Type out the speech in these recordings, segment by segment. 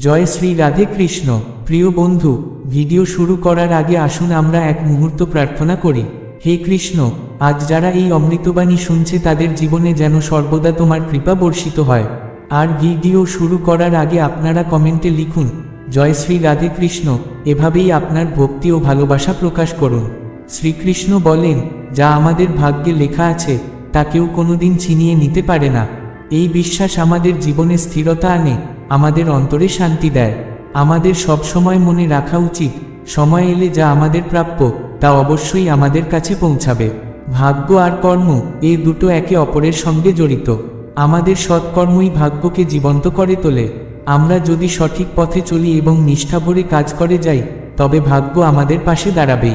জয় শ্রী রাধে কৃষ্ণ। প্রিয় বন্ধু, ভিডিও শুরু করার আগে আসুন আমরা এক মুহূর্ত প্রার্থনা করি। হে কৃষ্ণ, আজ যারা এই অমৃতবাণী শুনছে তাদের জীবনে যেন সর্বদা তোমার কৃপা বর্ষিত হয়। আর ভিডিও শুরু করার আগে আপনারা কমেন্টে লিখুন, জয় শ্রী রাধে কৃষ্ণ, এভাবেই আপনার ভক্তি ও ভালোবাসা প্রকাশ করুন। শ্রীকৃষ্ণ বলেন, যা আমাদের ভাগ্যে লেখা আছে, তা কেউ কোনোদিন ছিনিয়ে নিতে পারে না। এই বিশ্বাস আমাদের জীবনে স্থিরতা আনে আমাদের অন্তরে শান্তি দেয়। আমাদের সবসময় মনে রাখা উচিত, সময় এলে যা আমাদের প্রাপ্য, তা অবশ্যই আমাদের কাছে পৌঁছাবে। ভাগ্য আর কর্ম, এ দুটো একে অপরের সঙ্গে জড়িত। আমাদের সৎকর্মই ভাগ্যকে জীবন্ত করে তোলে। আমরা যদি সঠিক পথে চলি এবং নিষ্ঠা ভরে কাজ করে যাই, তবে ভাগ্য আমাদের পাশে দাঁড়াবে।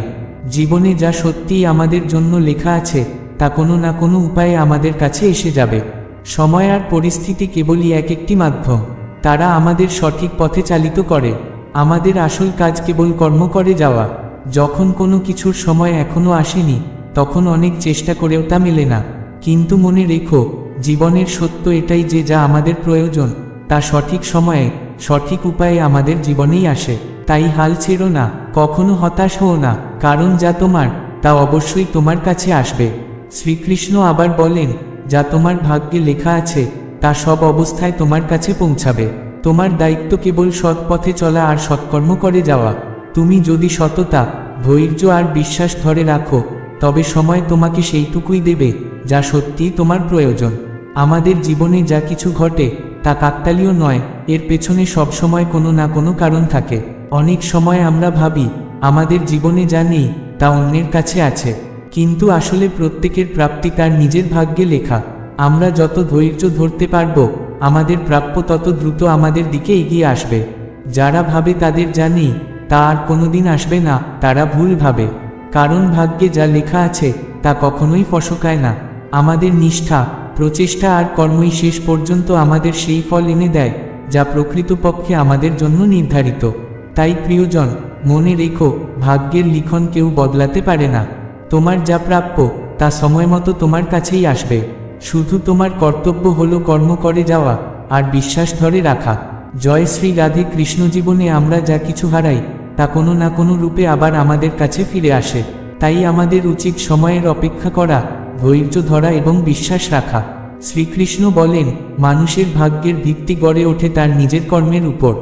জীবনে যা সত্যিই আমাদের জন্য লেখা আছে, তা কোনো না কোনো উপায়ে আমাদের কাছে এসে যাবে। সময় আর পরিস্থিতি কেবলই এক একটি মাধ্যম। তারা আমাদের সঠিক পথে চালিত করে। আমাদের আসল কাজ কেবল কর্ম করে যাওয়া। যখন কোনো কিছুর সময় এখনও আসেনি, তখন অনেক চেষ্টা করেও তা মেলে না। কিন্তু মনে রেখো, জীবনের সত্য এটাই যে যা আমাদের প্রয়োজন, তা সঠিক সময়ে, সঠিক উপায়ে আমাদের জীবনেই আসে। তাই হাল ছেড়ো না, কখনো হতাশ হও না, কারণ যা তোমার, তা অবশ্যই তোমার কাছে আসবে। শ্রীকৃষ্ণ আবার বলেন, যা তোমার ভাগ্যে লেখা আছে তা সব অবস্থায় তোমার কাছে পৌঁছাবে। তোমার দায়িত্ব কেবল সৎ পথে চলা আর সৎকর্ম করে যাওয়া। তুমি যদি সততা, ধৈর্য আর বিশ্বাস ধরে রাখো, তবে সময় তোমাকে সেইটুকুই দেবে, যা সত্যিই তোমার প্রয়োজন। আমাদের জীবনে যা কিছু ঘটে, তা কাকতালীয় নয়, এর পেছনে সবসময় কোনো না কোনো কারণ থাকে। অনেক সময় আমরা ভাবি, আমাদের জীবনে যা নেই, তা অন্যের কাছে আছে। কিন্তু আসলে প্রত্যেকের প্রাপ্তি তার নিজের ভাগ্যে লেখা। আমরা যত ধৈর্য ধরতে পারব, আমাদের প্রাপ্য তত দ্রুত আমাদের দিকে এগিয়ে আসবে। যারা ভাবে তাদের জানি, তা আর কোনোদিন আসবে না, তারা ভুল ভাবে। কারণ ভাগ্যে যা লেখা আছে, তা কখনোই ফসকায় না। আমাদের নিষ্ঠা, প্রচেষ্টা আর কর্মই শেষ পর্যন্ত আমাদের সেই ফল এনে দেয়, যা প্রকৃতপক্ষে আমাদের জন্য নির্ধারিত। তাই প্রিয়জন, মনে রেখো, ভাগ্যের লিখন কেউ বদলাতে পারে না। তোমার যা প্রাপ্য, তা সময় মতো তোমার কাছেই আসবে। শুধু তোমার কর্তব্য হলো কর্ম করে যাওয়া, আর বিশ্বাস ধরে রাখা। জয় শ্রী রাধে কৃষ্ণ জীবনে আমরা যা কিছু হারাই, তা কোনো না কোনো রূপে আবার আমাদের কাছে ফিরে আসে। তাই আমাদের উচিত সময়ের অপেক্ষা করা, ধৈর্য ধরা এবং বিশ্বাস রাখা। শ্রীকৃষ্ণ বলেন, মানুষের ভাগ্যের ভিত্তি গড়ে ওঠে তার নিজের কর্মের উপর।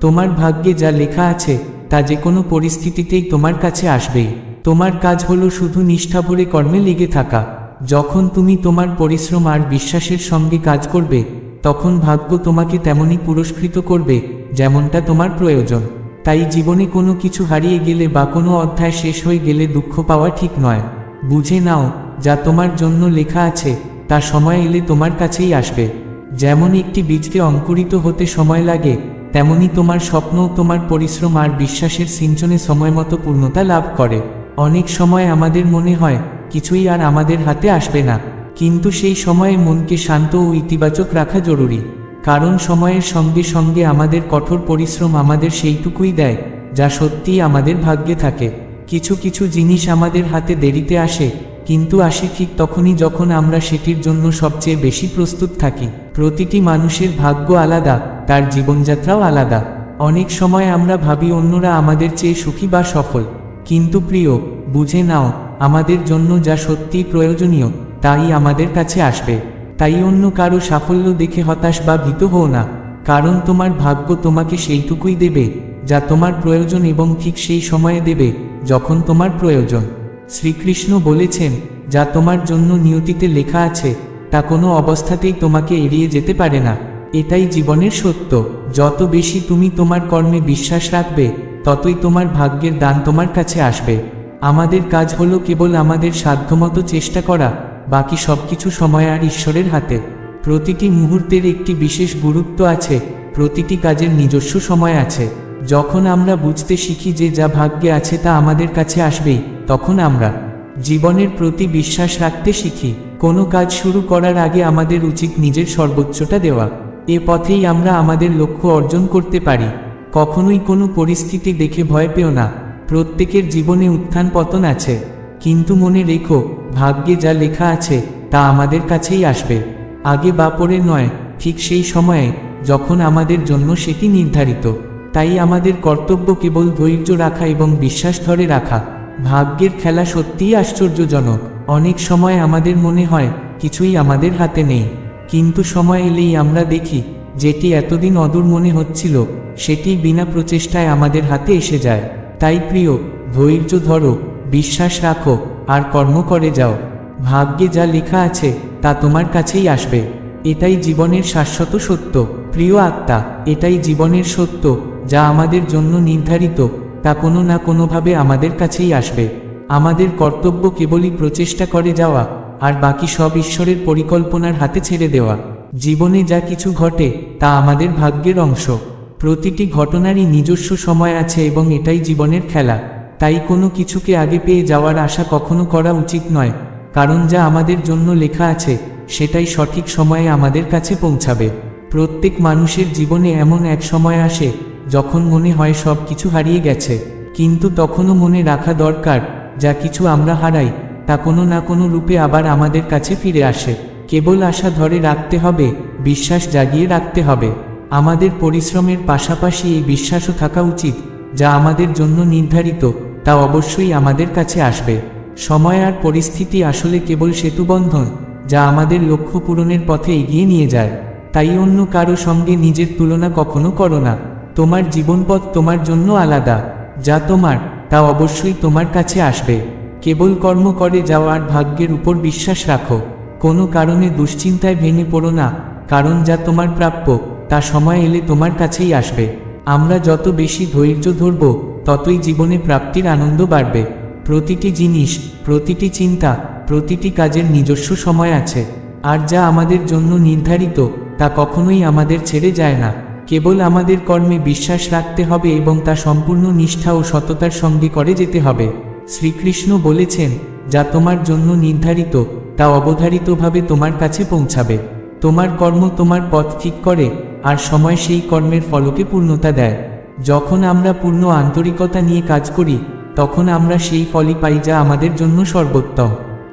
তোমার ভাগ্যে যা লেখা আছে, তা যে কোনো পরিস্থিতিতেই তোমার কাছে আসবেই। তোমার কাজ হলো শুধু নিষ্ঠা ভরে কর্মে লেগে থাকা। যখন তুমি তোমার পরিশ্রম আর বিশ্বাসের সঙ্গে কাজ করবে, তখন ভাগ্য তোমাকে তেমনই পুরস্কৃত করবে, যেমনটা তোমার প্রয়োজন। তাই জীবনে কোনো কিছু হারিয়ে গেলে বা কোনো অধ্যায় শেষ হয়ে গেলে দুঃখ পাওয়া ঠিক নয়। বুঝে নাও, যা তোমার জন্য লেখা আছে, তা সময় এলে তোমার কাছেই আসবে। যেমন একটি বীজকে অঙ্কুরিত হতে সময় লাগে, তেমনি তোমার স্বপ্ন তোমার পরিশ্রম আর বিশ্বাসের সিঞ্চনে সময়মতো পূর্ণতা লাভ করে। অনেক সময় আমাদের মনে হয় কিছুই আর আমাদের হাতে আসবে না। কিন্তু সেই সময়ে মনকে শান্ত ও ইতিবাচক রাখা জরুরি। কারণ সময়ের সঙ্গে সঙ্গে আমাদের কঠোর পরিশ্রম আমাদের সেইটুকুই দেয়, যা সত্যিই আমাদের ভাগ্যে থাকে। কিছু কিছু জিনিস আমাদের হাতে দেরিতে আসে, কিন্তু আসে ঠিক তখনই যখন আমরা সেটির জন্য সবচেয়ে বেশি প্রস্তুত থাকি। প্রতিটি মানুষের ভাগ্য আলাদা, তার জীবনযাত্রাও আলাদা। অনেক সময় আমরা ভাবি অন্যরা আমাদের চেয়ে সুখী বা সফল। কিন্তু প্রিয়, বুঝে নাও আমাদের জন্য যা সত্যিই প্রয়োজনীয়, তাই আমাদের কাছে আসবে। তাই অন্য কারও সাফল্য দেখে হতাশ বা ভীত হও না, কারণ তোমার ভাগ্য তোমাকে সেইটুকুই দেবে, যা তোমার প্রয়োজন এবং ঠিক সেই সময়ে দেবে, যখন তোমার প্রয়োজন। শ্রীকৃষ্ণ বলেছেন, যা তোমার জন্য নিয়তিতে লেখা আছে, তা কোনো অবস্থাতেই তোমাকে এড়িয়ে যেতে পারে না। এটাই জীবনের সত্য। যত বেশি তুমি তোমার কর্মে বিশ্বাস রাখবে, ততই তোমার ভাগ্যের দান তোমার কাছে আসবে। আমাদের কাজ হলো কেবল আমাদের সাধ্যমতো চেষ্টা করা, বাকি সবকিছু সময় আর ঈশ্বরের হাতে। প্রতিটি মুহূর্তের একটি বিশেষ গুরুত্ব আছে, প্রতিটি কাজের নিজস্ব সময় আছে। যখন আমরা বুঝতে শিখি যে যা ভাগ্যে আছে তা আমাদের কাছে আসবেই, তখন আমরা জীবনের প্রতি বিশ্বাস রাখতে শিখি, কোনো কাজ শুরু করার আগে আমাদের উচিত নিজের সর্বোচ্চটা দেওয়া। এ পথেই আমরা আমাদের লক্ষ্য অর্জন করতে পারি। কখনোই কোনো পরিস্থিতি দেখে ভয় পেও না। প্রত্যেকের জীবনে উত্থান পতন আছে। কিন্তু মনে রেখো, ভাগ্যে যা লেখা আছে, তা আমাদের কাছেই আসবে। আগে বা পরে নয়, ঠিক সেই সময়ে যখন আমাদের জন্য সেটি নির্ধারিত। তাই আমাদের কর্তব্য কেবল ধৈর্য রাখা এবং বিশ্বাস ধরে রাখা। ভাগ্যের খেলা সত্যিই আশ্চর্যজনক। অনেক সময় আমাদের মনে হয়, কিছুই আমাদের হাতে নেই। কিন্তু সময় এলেই আমরা দেখি, যেটি এতদিন অদূর মনে হচ্ছিল, সেটি বিনা প্রচেষ্টায় আমাদের হাতে এসে যায়। তাই প্রিয়, ধৈর্য ধরো, বিশ্বাস রাখো, আর কর্ম করে যাও। ভাগ্যে যা লেখা আছে, তা তোমার কাছেই আসবে। এটাই জীবনের শাশ্বত সত্য। প্রিয় আত্মা, এটাই জীবনের সত্য, যা আমাদের জন্য নির্ধারিত, তা কোনো না কোনোভাবে আমাদের কাছেই আসবে। আমাদের কর্তব্য কেবলই প্রচেষ্টা করে যাওয়া, আর বাকি সব ঈশ্বরের পরিকল্পনার হাতে ছেড়ে দেওয়া। জীবনে যা কিছু ঘটে, তা আমাদের ভাগ্যের অংশ। প্রতিটি ঘটনারই নিজস্ব সময় আছে এবং এটাই জীবনের খেলা। তাই কোনো কিছুকে আগে পেয়ে যাওয়ার আশা কখনো করা উচিত নয়, কারণ যা আমাদের জন্য লেখা আছে, সেটাই সঠিক সময়ে আমাদের কাছে পৌঁছাবে। প্রত্যেক মানুষের জীবনে এমন এক সময় আসে, যখন মনে হয় সব কিছু হারিয়ে গেছে। কিন্তু তখনও মনে রাখা দরকার, যা কিছু আমরা হারাই, তা কোনো না কোনো রূপে আবার আমাদের কাছে ফিরে আসে। কেবল আশা ধরে রাখতে হবে, বিশ্বাস জাগিয়ে রাখতে হবে। আমাদের পরিশ্রমের পাশাপাশি এই বিশ্বাসও থাকা উচিত, যা আমাদের জন্য নির্ধারিত, তা অবশ্যই আমাদের কাছে আসবে। সময় আর পরিস্থিতি আসলে কেবল সেতুবন্ধন, যা আমাদের লক্ষ্য পূরণের পথে এগিয়ে নিয়ে যায়। তাই অন্য কারও সঙ্গে নিজের তুলনা কখনো করো না। তোমার জীবনপথ তোমার জন্য আলাদা, যা তোমার, তা অবশ্যই তোমার কাছে আসবে। কেবল কর্ম করে যাওয়ার ভাগ্যের উপর বিশ্বাস রাখো। কোনো কারণে দুশ্চিন্তায় ভেঙে পড়ো না, কারণ যা তোমার প্রাপ্য তা সময় এলে তোমার কাছেই আসবে। আমরা যত বেশি ধৈর্য ধরব, ততই জীবনে প্রাপ্তির আনন্দ বাড়বে। প্রতিটি জিনিস, প্রতিটি চিন্তা, প্রতিটি কাজের নিজস্ব সময় আছে। আর যা আমাদের জন্য নির্ধারিত, তা কখনোই আমাদের ছেড়ে যায় না। কেবল আমাদের কর্মে বিশ্বাস রাখতে হবে এবং তা সম্পূর্ণ নিষ্ঠা ও সততার সঙ্গে করে যেতে হবে। শ্রীকৃষ্ণ বলেছেন, যা তোমার জন্য নির্ধারিত, তা অবধারিতভাবে তোমার কাছে পৌঁছাবে। তোমার কর্ম তোমার পথ ঠিক করে আর সময় সেই কর্মের ফলকে পূর্ণতা দেয়। যখন আমরা পূর্ণ আন্তরিকতা নিয়ে কাজ করি, তখন আমরা সেই ফলই পাই যা আমাদের জন্য সর্বোত্তম।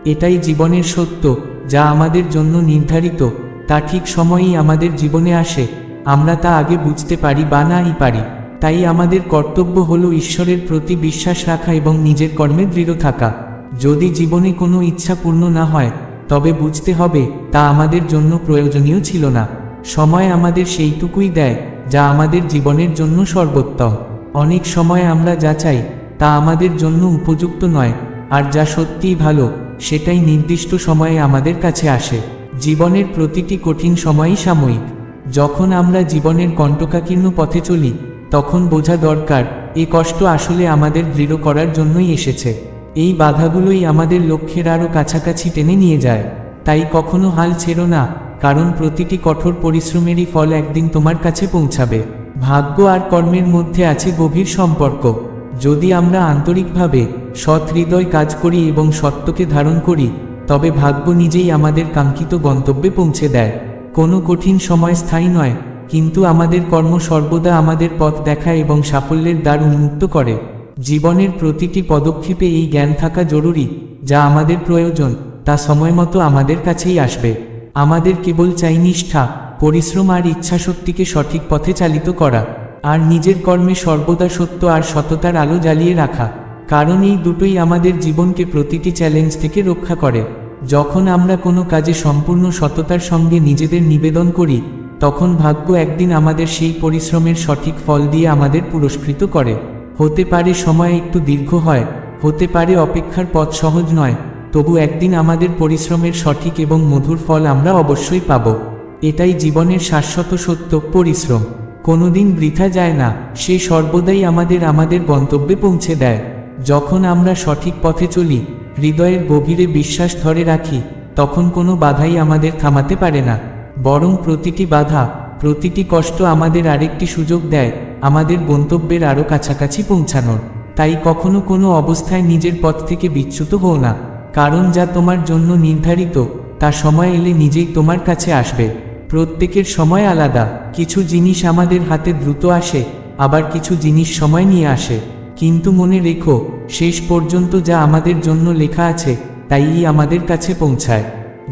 এটাই জীবনের সত্য, যা আমাদের জন্য নির্ধারিত। তা ঠিক সময়েই আমাদের জীবনে আসে। আমরা তা আগে বুঝতে পারি বা নাই পারি। তাই আমাদের কর্তব্য হলো ঈশ্বরের প্রতি বিশ্বাস রাখা এবং নিজের কর্মে দৃঢ় থাকা। যদি জীবনে কোনো ইচ্ছা পূর্ণ না হয়, তবে বুঝতে হবে, তা আমাদের জন্য প্রয়োজনীয় ছিল না। সময় আমাদের সেইটুকুই দেয়, যা আমাদের জীবনের জন্য সর্বোত্তম। অনেক সময় আমরা যা চাই, তা আমাদের জন্য উপযুক্ত নয়, আর যা সত্যিই ভালো, সেটাই নির্দিষ্ট সময়ে আমাদের কাছে আসে। জীবনের প্রতিটি কঠিন সময়ই সাময়িক। যখন আমরা জীবনের কণ্টকাকীর্ণ পথে চলি, তখন বোঝা দরকার, এ কষ্ট আসলে আমাদের দৃঢ় করার জন্যই এসেছে। এই বাধাগুলোই আমাদের লক্ষ্যের আরও কাছাকাছি টেনে নিয়ে যায়। তাই কখনো হাল ছেড়ো না কারণ প্রতিটি কঠোর পরিশ্রমেরই ফল একদিন তোমার কাছে পৌঁছাবে। ভাগ্য আর কর্মের মধ্যে আছে গভীর সম্পর্ক। যদি আমরা আন্তরিকভাবে সৎ হৃদয় কাজ করি এবং সত্যকে ধারণ করি, তবে ভাগ্য নিজেই আমাদের কাঙ্ক্ষিত গন্তব্যে পৌঁছে দেয়। কোনো কঠিন সময় স্থায়ী নয়, কিন্তু আমাদের কর্ম সর্বদা আমাদের পথ দেখায় এবং সাফল্যের দ্বার উন্মুক্ত করে। জীবনের প্রতিটি পদক্ষেপে এই জ্ঞান থাকা জরুরি, যা আমাদের প্রয়োজন, তা সময়মতো আমাদের কাছেই আসবে। আমাদের কেবল চাই নিষ্ঠা, পরিশ্রম আর ইচ্ছাশক্তিকে সঠিক পথে চালিত করা, আর নিজের কর্মে সর্বদা সত্য আর সততার আলো জ্বালিয়ে রাখা, কারণ এই দুটোই আমাদের জীবনকে প্রতিটি চ্যালেঞ্জ থেকে রক্ষা করে। যখন আমরা কোনো কাজে সম্পূর্ণ সততার সঙ্গে নিজেদের নিবেদন করি, তখন ভাগ্য একদিন আমাদের সেই পরিশ্রমের সঠিক ফল দিয়ে আমাদের পুরস্কৃত করে। হতে পারে সময় একটু দীর্ঘ হয়, হতে পারে অপেক্ষার পথ সহজ নয় তবু একদিন আমাদের পরিশ্রমের সঠিক এবং মধুর ফল আমরা অবশ্যই পাব। এটাই জীবনের শাশ্বত সত্য পরিশ্রম। কোনোদিন বৃথা যায় না, সে সর্বদাই আমাদের আমাদের গন্তব্যে পৌঁছে দেয়। যখন আমরা সঠিক পথে চলি, হৃদয়ের গভীরে বিশ্বাস ধরে রাখি, তখন কোনো বাধাই আমাদের থামাতে পারে না। বরং প্রতিটি বাধা, প্রতিটি কষ্ট আমাদের আরেকটি সুযোগ দেয়, আমাদের গন্তব্যের আরও কাছাকাছি পৌঁছানোর। তাই কখনো কোনো অবস্থায় নিজের পথ থেকে বিচ্যুত হও না। কারণ যা তোমার জন্য নির্ধারিত, তা সময় এলে নিজেই তোমার কাছে আসবে। প্রত্যেকের সময় আলাদা, কিছু জিনিস আমাদের হাতে দ্রুত আসে, আবার কিছু জিনিস সময় নিয়ে আসে। কিন্তু মনে রেখো, শেষ পর্যন্ত যা আমাদের জন্য লেখা আছে তাই আমাদের কাছে পৌঁছায়।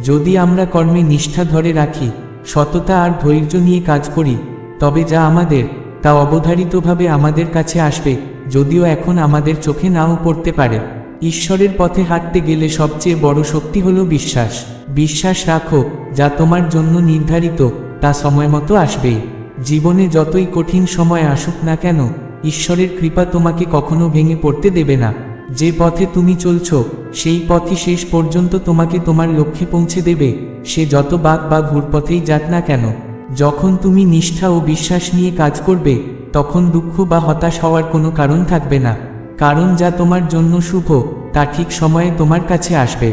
যদি আমরা কর্মে নিষ্ঠা ধরে রাখি, সততা আর ধৈর্য নিয়ে কাজ করি, তবে যা আমাদের, তা অবধারিতভাবে আমাদের কাছে আসবে, যদিও এখন আমাদের চোখে নাও পড়তে পারে। ঈশ্বরের পথে হাঁটতে গেলে সবচেয়ে বড় শক্তি হলো বিশ্বাস। বিশ্বাস রাখো, যা তোমার জন্য নির্ধারিত, তা সময় মতো আসবেই জীবনে যতই কঠিন সময় আসুক না কেন, ঈশ্বরের কৃপা তোমাকে কখনো ভেঙে পড়তে দেবে না। যে পথে তুমি চলছ, সেই পথই শেষ পর্যন্ত তোমাকে তোমার লক্ষ্যে পৌঁছে দেবে। সে যত বাঘ বা ঘুরপথেই যাক না কেন, যখন তুমি নিষ্ঠা ও বিশ্বাস নিয়ে কাজ করবে, তখন দুঃখ বা হতাশ হওয়ার কোনো কারণ থাকবে না। কারণ যা তোমার জন্য শুভ, তা ঠিক সময়ে তোমার কাছে আসবে।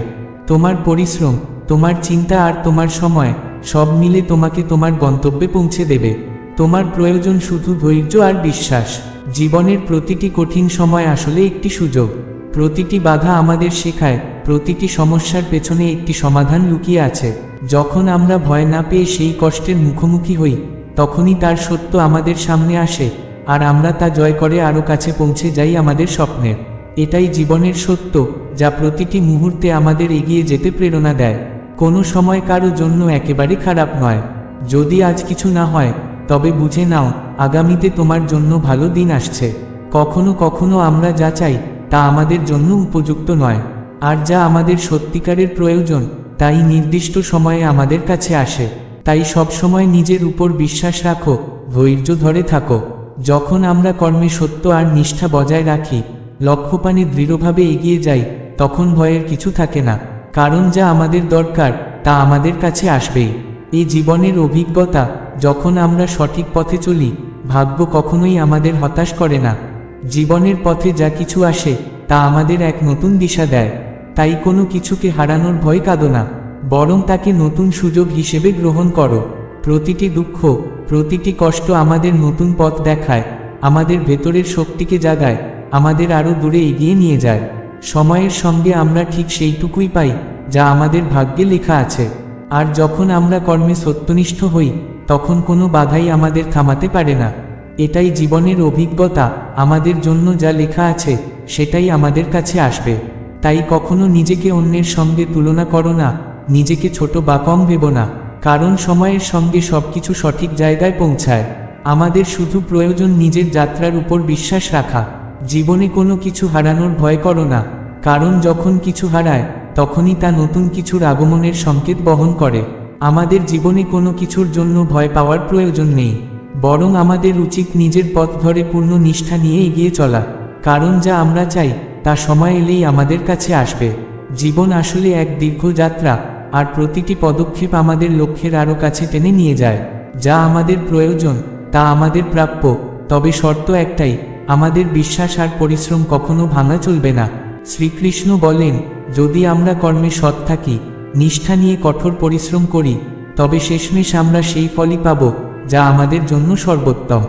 তোমার পরিশ্রম, তোমার চিন্তা আর তোমার সময়, সব মিলে তোমাকে তোমার গন্তব্যে পৌঁছে দেবে। তোমার প্রয়োজন শুধু ধৈর্য আর বিশ্বাস। জীবনের প্রতিটি কঠিন সময় আসলে একটি সুযোগ। প্রতিটি বাধা আমাদের শেখায়, প্রতিটি সমস্যার পেছনে একটি সমাধান লুকিয়ে আছে। যখন আমরা ভয় না পেয়ে সেই কষ্টের মুখোমুখি হই, তখনই তার সত্য আমাদের সামনে আসে। আর আমরা তা জয় করে আরও কাছে পৌঁছে যাই আমাদের স্বপ্নের। এটাই জীবনের সত্য, যা প্রতিটি মুহূর্তে আমাদের এগিয়ে যেতে প্রেরণা দেয়। কোনো সময় কারও জন্য একেবারে খারাপ নয়। যদি আজ কিছু না হয়, তবে বুঝে নাও, আগামীতে তোমার জন্য ভালো দিন আসছে। কখনো কখনো আমরা যা চাই, তা আমাদের জন্য উপযুক্ত নয়। আর যা আমাদের সত্যিকারের প্রয়োজন, তাই নির্দিষ্ট সময়ে আমাদের কাছে আসে। তাই সবসময় নিজের উপর বিশ্বাস রাখো, ধৈর্য ধরে থাকো। যখন আমরা কর্মে সত্য আর নিষ্ঠা বজায় রাখি লক্ষ্যপানে দৃঢ়ভাবে এগিয়ে যাই, তখন ভয়ের কিছু থাকে না, কারণ যা আমাদের দরকার, তা আমাদের কাছে আসবেই। এই জীবনের অভিজ্ঞতা, যখন আমরা সঠিক পথে চলি, ভাগ্য কখনোই আমাদের হতাশ করে না। জীবনের পথে যা কিছু আসে, তা আমাদের এক নতুন দিশা দেয়। তাই কোনো কিছুকে হারানোর ভয় কাঁদো না, বরং তাকে নতুন সুযোগ হিসেবে গ্রহণ করো। প্রতিটি দুঃখ, প্রতিটি কষ্ট আমাদের নতুন পথ দেখায়, আমাদের ভেতরের শক্তিকে জাগায়, আমাদের আরও দূরে এগিয়ে নিয়ে যায়। সময়ের সঙ্গে আমরা ঠিক সেইটুকুই পাই, যা আমাদের ভাগ্যে লেখা আছে। আর যখন আমরা কর্মে সত্যনিষ্ঠ হই, তখন কোনো বাধাই আমাদের থামাতে পারে না। এটাই জীবনের অভিজ্ঞতা, আমাদের জন্য যা লেখা আছে, সেটাই আমাদের কাছে আসবে। তাই কখনো নিজেকে অন্যের সঙ্গে তুলনা করো না, নিজেকে ছোট বা কম ভেবো না। কারণ সময়ের সঙ্গে সবকিছু সঠিক জায়গায় পৌঁছায়। আমাদের শুধু প্রয়োজন নিজের যাত্রার উপর বিশ্বাস রাখা। জীবনে কোনো কিছু হারানোর ভয় করো না। কারণ যখন কিছু হারায়, তখনই তা নতুন কিছুর আগমনের সংকেত বহন করে। আমাদের জীবনে কোনো কিছুর জন্য ভয় পাওয়ার প্রয়োজন নেই। বরং আমাদের উচিত নিজের পথ ধরে পূর্ণ নিষ্ঠা নিয়ে এগিয়ে চলা। কারণ যা আমরা চাই, তা সময় এলেই আমাদের কাছে আসবে। জীবন আসলে এক দীর্ঘ যাত্রা। আর প্রতিটি পদক্ষেপ আমাদের লক্ষ্যের আরও কাছে টেনে নিয়ে যায়। যা আমাদের প্রয়োজন, তা আমাদের প্রাপ্য, তবে শর্ত একটাই, আমাদের বিশ্বাস আর পরিশ্রম কখনো ভাঙা চলবে না। শ্রীকৃষ্ণ বলেন, যদি আমরা কর্মে সৎ থাকি, নিষ্ঠা নিয়ে কঠোর পরিশ্রম করি, তবে শেষমেশ আমরা সেই ফলই পাব, যা আমাদের জন্য সর্বোত্তম।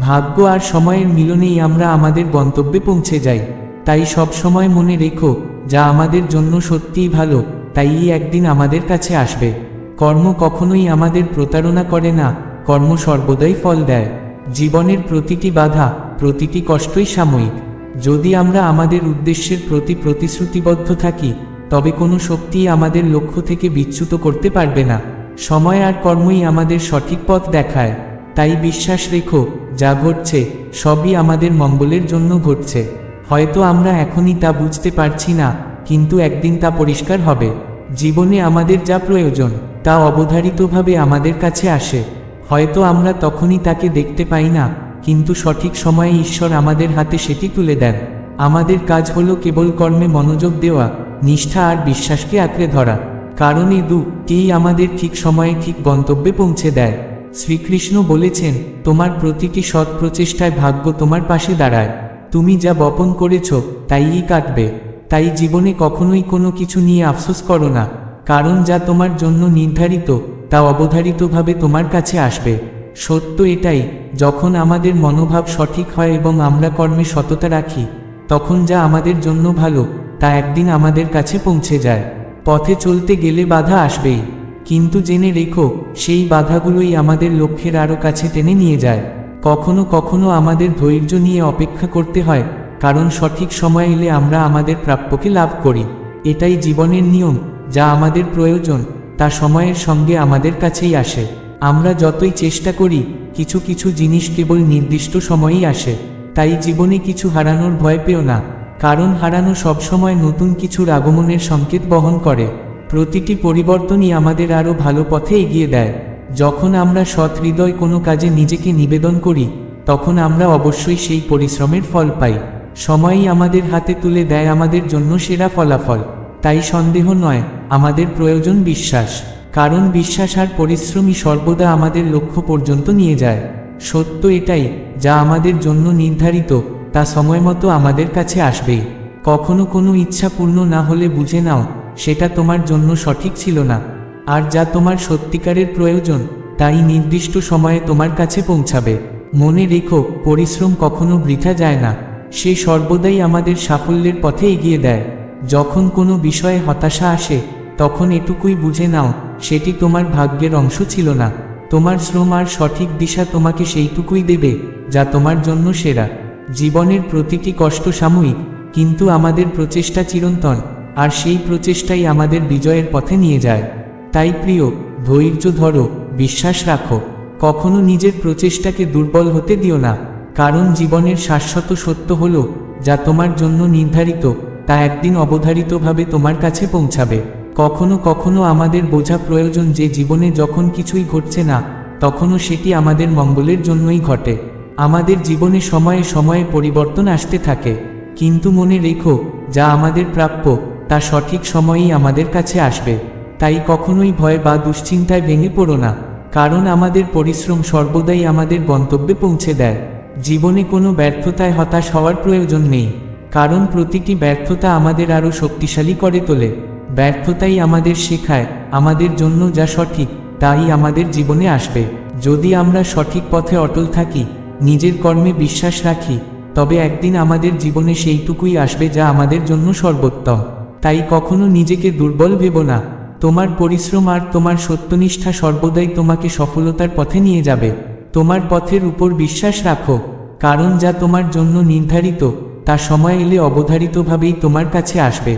ভাগ্য আর সময়ের মিলনেই আমরা আমাদের গন্তব্যে পৌঁছে যাই। তাই সব সময় মনে রেখো, যা আমাদের জন্য সত্যিই ভালো তাই একদিন আমাদের কাছে আসবে। কর্ম কখনোই আমাদের প্রতারণা করে না, কর্ম সর্বদাই ফল দেয়। জীবনের প্রতিটি বাধা, প্রতিটি কষ্টই সাময়িক। যদি আমরা আমাদের উদ্দেশ্যের প্রতি প্রতিশ্রুতিবদ্ধ থাকি, তবে কোনো শক্তিই আমাদের লক্ষ্য থেকে বিচ্যুত করতে পারবে না। সময় আর কর্মই আমাদের সঠিক পথ দেখায়। তাই বিশ্বাস রেখো, যা ঘটছে, সবই আমাদের মঙ্গলের জন্য ঘটছে। হয়তো আমরা এখনই তা বুঝতে পারছি না কিন্তু একদিন তা পরিষ্কার হবে। জীবনে আমাদের যা প্রয়োজন, তা অবধারিতভাবে আমাদের কাছে আসে। হয়তো আমরা তখনই তাকে দেখতে পাই না, কিন্তু সঠিক সময়ে ঈশ্বর আমাদের হাতে সেটি তুলে দেন। আমাদের কাজ হলো কেবল কর্মে মনোযোগ দেওয়া, নিষ্ঠা আর বিশ্বাসকে আঁকড়ে ধরা। কারণ এই দুটিই আমাদের ঠিক সময়ে ঠিক গন্তব্যে পৌঁছে দেয়। শ্রীকৃষ্ণ বলেছেন, তোমার প্রতিটি সৎ প্রচেষ্টায় ভাগ্য তোমার পাশে দাঁড়ায়। তুমি যা বপন করেছ, তাইই কাটবে। তাই জীবনে কখনোই কোনো কিছু নিয়ে আফসোস করো না, কারণ যা তোমার জন্য নির্ধারিত, তা অবধারিতভাবে তোমার কাছে আসবে। সত্য এটাই, যখন আমাদের মনোভাব সঠিক হয় এবং আমরা কর্মে সততা রাখি, তখন যা আমাদের জন্য ভালো, তা একদিন আমাদের কাছে পৌঁছে যায়। পথে চলতে গেলে বাধা আসবেই, কিন্তু জেনে রেখো, সেই বাধাগুলোই আমাদের লক্ষ্যের আরও কাছে টেনে নিয়ে যায়। কখনো কখনো আমাদের ধৈর্য নিয়ে অপেক্ষা করতে হয় কারণ সঠিক সময় এলে আমরা আমাদের প্রাপ্যকে লাভ করি। এটাই জীবনের নিয়ম, যা আমাদের প্রয়োজন, তা সময়ের সঙ্গে আমাদের কাছেই আসে। আমরা যতই চেষ্টা করি, কিছু কিছু জিনিস কেবল নির্দিষ্ট সময়েই আসে। তাই জীবনে কিছু হারানোর ভয় পেও না, কারণ হারানো সবসময় নতুন কিছুর আগমনের সংকেত বহন করে। প্রতিটি পরিবর্তনই আমাদের আরও ভালো পথে এগিয়ে দেয়। যখন আমরা সৎ হৃদয় কোনো কাজে নিজেকে নিবেদন করি, তখন আমরা অবশ্যই সেই পরিশ্রমের ফল পাই। সময়ই আমাদের হাতে তুলে দেয় আমাদের জন্য সেরা ফলাফল। তাই সন্দেহ নয়, আমাদের প্রয়োজন বিশ্বাস। কারণ বিশ্বাস আর পরিশ্রমই সর্বদা আমাদের লক্ষ্য পর্যন্ত নিয়ে যায়। সত্য এটাই, যা আমাদের জন্য নির্ধারিত, তা সময়মতো আমাদের কাছে আসবেই কখনো কোনো ইচ্ছা পূর্ণ না হলে বুঝে নাও, সেটা তোমার জন্য সঠিক ছিল না। আর যা তোমার সত্যিকারের প্রয়োজন, তাই নির্দিষ্ট সময়ে তোমার কাছে পৌঁছাবে। মনে রেখো, পরিশ্রম কখনো বৃথা যায় না। সে সর্বদাই আমাদের সাফল্যের পথে এগিয়ে দেয়। যখন কোনো বিষয়ে হতাশা আসে, তখন এটুকুই বুঝে নাও, সেটি তোমার ভাগ্যের অংশ ছিল না। তোমার শ্রম আর সঠিক দিশা তোমাকে সেইটুকুই দেবে, যা তোমার জন্য সেরা। জীবনের প্রতিটি কষ্ট সাময়িক, কিন্তু আমাদের প্রচেষ্টা চিরন্তন, আর সেই প্রচেষ্টাই আমাদের বিজয়ের পথে নিয়ে যায়। তাই প্রিয়, ধৈর্য ধরো, বিশ্বাস রাখো। কখনো নিজের প্রচেষ্টাকে দুর্বল হতে দিও না। কারণ জীবনের শাশ্বত সত্য হল, যা তোমার জন্য নির্ধারিত, তা একদিন অবধারিতভাবে তোমার কাছে পৌঁছাবে। কখনো কখনো আমাদের বোঝা প্রয়োজন যে জীবনে যখন কিছুই ঘটছে না, তখনও সেটি আমাদের মঙ্গলের জন্যই ঘটে। আমাদের জীবনে সময়ে সময়ে পরিবর্তন আসতে থাকে। কিন্তু মনে রেখো, যা আমাদের প্রাপ্য, তা সঠিক সময়েই আমাদের কাছে আসবে। তাই কখনোই ভয় বা দুশ্চিন্তায় ভেঙে পড়ো না, কারণ আমাদের পরিশ্রম সর্বদাই আমাদের গন্তব্যে পৌঁছে দেয়। জীবনে কোনো ব্যর্থতায় হতাশ হওয়ার প্রয়োজন নেই, কারণ প্রতিটি ব্যর্থতা আমাদের আরও শক্তিশালী করে তোলে। ব্যর্থতাই আমাদের শেখায়, আমাদের জন্য যা সঠিক, তাই আমাদের জীবনে আসবে। যদি আমরা সঠিক পথে অটল থাকি, নিজের কর্মে বিশ্বাস রাখি, তবে একদিন আমাদের জীবনে সেইটুকুই আসবে যা আমাদের জন্য সর্বোত্তম। তাই কখনো নিজেকে দুর্বল ভেবো না। তোমার পরিশ্রম আর তোমার সত্যনিষ্ঠা সর্বদাই তোমাকে সফলতার পথে নিয়ে যাবে। তোমার পথের উপর বিশ্বাস রাখো, কারণ যা তোমার জন্য নির্ধারিত, তা সময় এলে অবধারিতভাবেই তোমার কাছে আসবে।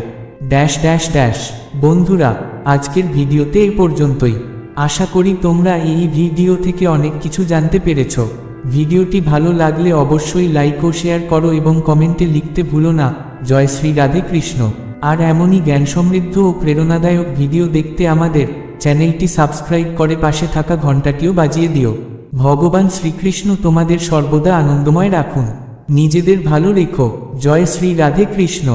Dash dash dash. বন্ধুরা, আজকের ভিডিওতে এই পর্যন্তই। আশা করি তোমরা এই ভিডিও থেকে অনেক কিছু জানতে পেরেছ। ভিডিওটি ভালো লাগলে অবশ্যই লাইক ও শেয়ার করো এবং কমেন্টে লিখতে ভুলো না। জয় শ্রী রাধে কৃষ্ণ। আর এমনই জ্ঞান সমৃদ্ধ ও প্রেরণাদায়ক ভিডিও দেখতে আমাদের চ্যানেলটি সাবস্ক্রাইব করে পাশে থাকা ঘন্টাটিও বাজিয়ে দিও। ভগবান শ্রীকৃষ্ণ তোমাদের সর্বদা আনন্দময় রাখুন। নিজেদের ভালো রেখো জয় শ্রী রাধে কৃষ্ণ।